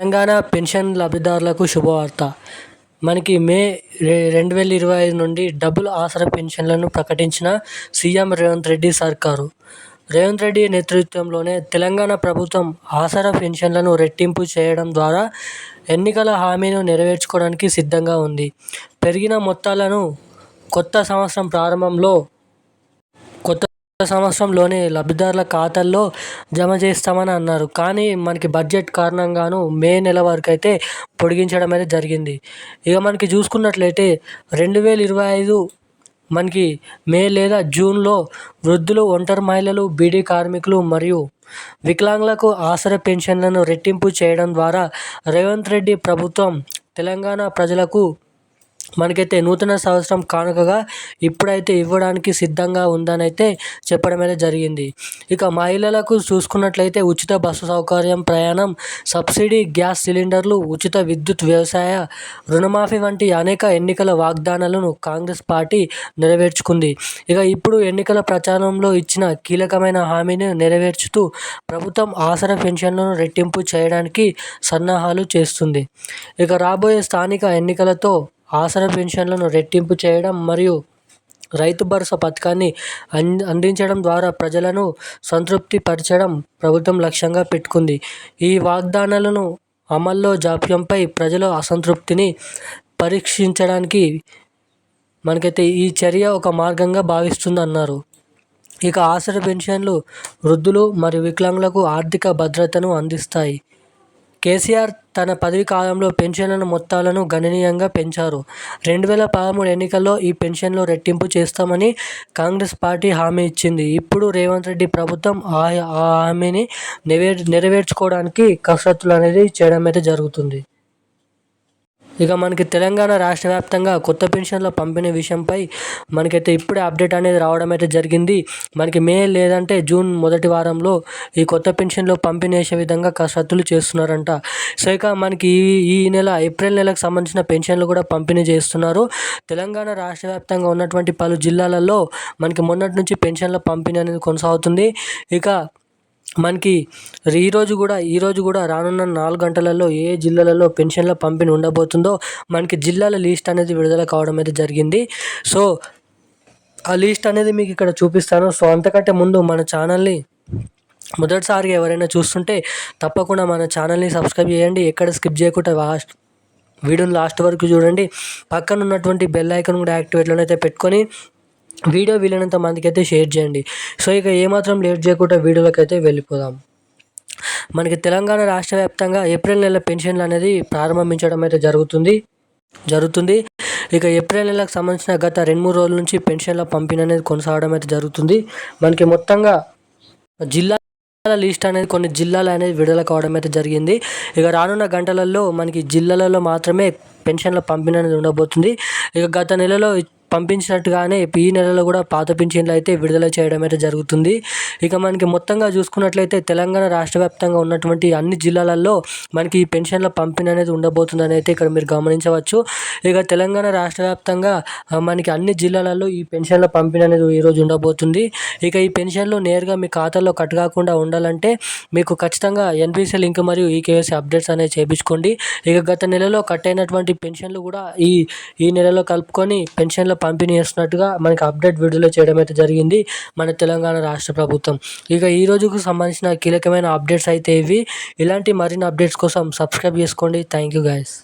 Telangana pension లబ్ధిదారులకు శుభవార్త. మనకి మే రెండు వేల ఇరవై ఐదు నుండి డబుల్ ఆసరా పెన్షన్లను ప్రకటించిన సీఎం రేవంత్ రెడ్డి సర్కారు. రేవంత్ రెడ్డి నేతృత్వంలోనే తెలంగాణ ప్రభుత్వం ఆసరా పెన్షన్లను రెట్టింపు చేయడం ద్వారా ఎన్నికల హామీను నెరవేర్చుకోవడానికి సిద్ధంగా ఉంది. పెరిగిన మొత్తాలను కొత్త సంవత్సరం ప్రారంభంలో సంవత్సరంలోనే లబ్ధిదారుల ఖాతాల్లో జమ చేస్తామని అన్నారు. కానీ మనకి బడ్జెట్ కారణంగాను మే నెల వరకు అయితే పొడిగించడం అనేది జరిగింది. ఇక మనకి చూసుకున్నట్లయితే రెండు వేల ఇరవై ఐదు మనకి మే లేదా జూన్లో వృద్ధులు ఒంటరి మహిళలు బీడీ కార్మికులు మరియు వికలాంగులకు ఆసర పెన్షన్లను రెట్టింపు చేయడం ద్వారా రేవంత్ రెడ్డి ప్రభుత్వం తెలంగాణ ప్రజలకు మనకైతే నూతన సంవత్సరం కానుకగా ఇప్పుడైతే ఇవ్వడానికి సిద్ధంగా ఉందని అయితే చెప్పడం అయితే జరిగింది. ఇక మహిళలకు చూసుకున్నట్లయితే ఉచిత బస్సు సౌకర్యం ప్రయాణం సబ్సిడీ గ్యాస్ సిలిండర్లు ఉచిత విద్యుత్ వ్యవసాయ రుణమాఫీ వంటి అనేక ఎన్నికల వాగ్దానాలను కాంగ్రెస్ పార్టీ నెరవేర్చుకుంది. ఇక ఇప్పుడు ఎన్నికల ప్రచారంలో ఇచ్చిన కీలకమైన హామీని నెరవేర్చుతూ ప్రభుత్వం ఆసర పెన్షన్లను రెట్టింపు చేయడానికి సన్నాహాలు చేస్తుంది. ఇక రాబోయే స్థానిక ఎన్నికలతో ఆసరా పెన్షన్లను రెట్టింపు చేయడం మరియు రైతు భరోసా పథకాన్ని అంది అందించడం ద్వారా ప్రజలను సంతృప్తి పరచడం ప్రభుత్వం లక్ష్యంగా పెట్టుకుంది. ఈ వాగ్దానాలను అమల్లో జాప్యంపై ప్రజల అసంతృప్తిని పరీక్షించడానికి మనకైతే ఈ చర్య ఒక మార్గంగా భావిస్తుంది అన్నారు ఇక ఆసరా పెన్షన్లు వృద్ధులు మరియు వికలాంగులకు ఆర్థిక భద్రతను అందిస్తాయి. కేసీఆర్ తన పదవి కాలంలో పెన్షన్ల మొత్తాలను గణనీయంగా పెంచారు. రెండు వేల పదమూడు ఎన్నికల్లో ఈ పెన్షన్లు రెట్టింపు చేస్తామని కాంగ్రెస్ పార్టీ హామీ ఇచ్చింది. ఇప్పుడు రేవంత్ రెడ్డి ప్రభుత్వం ఆ హామీని నెరవేర్ నెరవేర్చుకోవడానికి కసరత్తులు అనేది చేయడం అయితే జరుగుతుంది. ఇక మనకి తెలంగాణ రాష్ట్ర వ్యాప్తంగా కొత్త పెన్షన్ల పంపిణీ విషయంపై మనకైతే ఇప్పుడే అప్డేట్ అనేది రావడం అయితే జరిగింది. మనకి మే లేదంటే జూన్ మొదటి వారంలో ఈ కొత్త పెన్షన్లు పంపిణీ చేసే విధంగా కసరత్తులు చేస్తున్నారంట. సో ఇక మనకి ఈ ఈ నెల ఏప్రిల్ నెలకు సంబంధించిన పెన్షన్లు కూడా పంపిణీ చేస్తున్నారు. తెలంగాణ రాష్ట్ర వ్యాప్తంగా ఉన్నటువంటి పలు జిల్లాలలో మనకి మొన్నటి నుంచి పెన్షన్ల పంపిణీ అనేది కొనసాగుతుంది. ఇక మనకి ఈరోజు కూడా ఈరోజు కూడా రానున్న నాలుగు గంటలలో ఏ జిల్లాలలో పెన్షన్ల పంపిణీ ఉండబోతుందో మనకి జిల్లాల లిస్ట్ అనేది విడుదల కావడం అయితే జరిగింది. సో ఆ లిస్ట్ అనేది మీకు ఇక్కడ చూపిస్తాను. సో అంతకంటే ముందు మన ఛానల్ని మొదటిసారిగా ఎవరైనా చూస్తుంటే తప్పకుండా మన ఛానల్ని సబ్స్క్రైబ్ చేయండి. ఎక్కడ స్కిప్ చేయకుండా లాస్ట్ వీడియోని లాస్ట్ వరకు చూడండి. పక్కన ఉన్నటువంటి బెల్ ఐకన్ కూడా యాక్టివేట్లో అయితే పెట్టుకొని వీడియో వీలైనంత మందికి అయితే షేర్ చేయండి. సో ఇక ఏమాత్రం లేట్ చేయకుండా వీడియోలోకి అయితే వెళ్ళిపోదాం. మనకి తెలంగాణ రాష్ట్ర వ్యాప్తంగా ఏప్రిల్ నెల పెన్షన్లు అనేది ప్రారంభించడం అయితే జరుగుతుంది. జరుగుతుంది. ఇక ఏప్రిల్ నెలకు సంబంధించిన గత రెండు మూడు రోజుల నుంచి పెన్షన్ల పంపిణీ అనేది కొనసాగడం అయితే జరుగుతుంది. మనకి మొత్తంగా జిల్లాల లిస్ట్ అనేది కొన్ని జిల్లాలు అనేది విడుదల కావడం అయితే జరిగింది. ఇక రానున్న గంటలలో మనకి జిల్లాలలో మాత్రమే పెన్షన్ల పంపిణీ అనేది ఉండబోతుంది. ఇక గత నెలలో పంపించినట్టుగానే ఈ నెలలో కూడా పాత పింఛన్లు అయితే విడుదల చేయడం అయితే జరుగుతుంది. ఇక మనకి మొత్తంగా చూసుకున్నట్లయితే తెలంగాణ రాష్ట్ర వ్యాప్తంగా ఉన్నటువంటి అన్ని జిల్లాలలో మనకి ఈ పెన్షన్ల పంపిణీ అనేది ఉండబోతుందని అయితే ఇక్కడ మీరు గమనించవచ్చు. ఇక తెలంగాణ రాష్ట్ర వ్యాప్తంగా మనకి అన్ని జిల్లాలలో ఈ పెన్షన్ల పంపిణీ అనేది ఈరోజు ఉండబోతుంది. ఇక ఈ పెన్షన్లు నేరుగా మీ ఖాతాలో కట్ కాకుండా ఉండాలంటే మీకు ఖచ్చితంగా ఎన్పిసి లింక్ మరియు ఈకేఎస్ అప్డేట్స్ అనేవి చేయించుకోండి ఇక గత నెలలో కట్ అయినటువంటి పెన్షన్లు కూడా ఈ ఈ నెలలో కలుపుకొని పెన్షన్ల పంపిణీ చేస్తున్నట్టుగా మనకి అప్డేట్ విడుదల చేయడం అయితే జరిగింది మన తెలంగాణ రాష్ట్ర ప్రభుత్వం. ఇక ఈ రోజుకు సంబంధించిన కీలకమైన అప్డేట్స్ అయితే ఇవి. ఇలాంటి మరిన్ని అప్డేట్స్ కోసం సబ్స్క్రైబ్ చేసుకోండి. Thank you guys.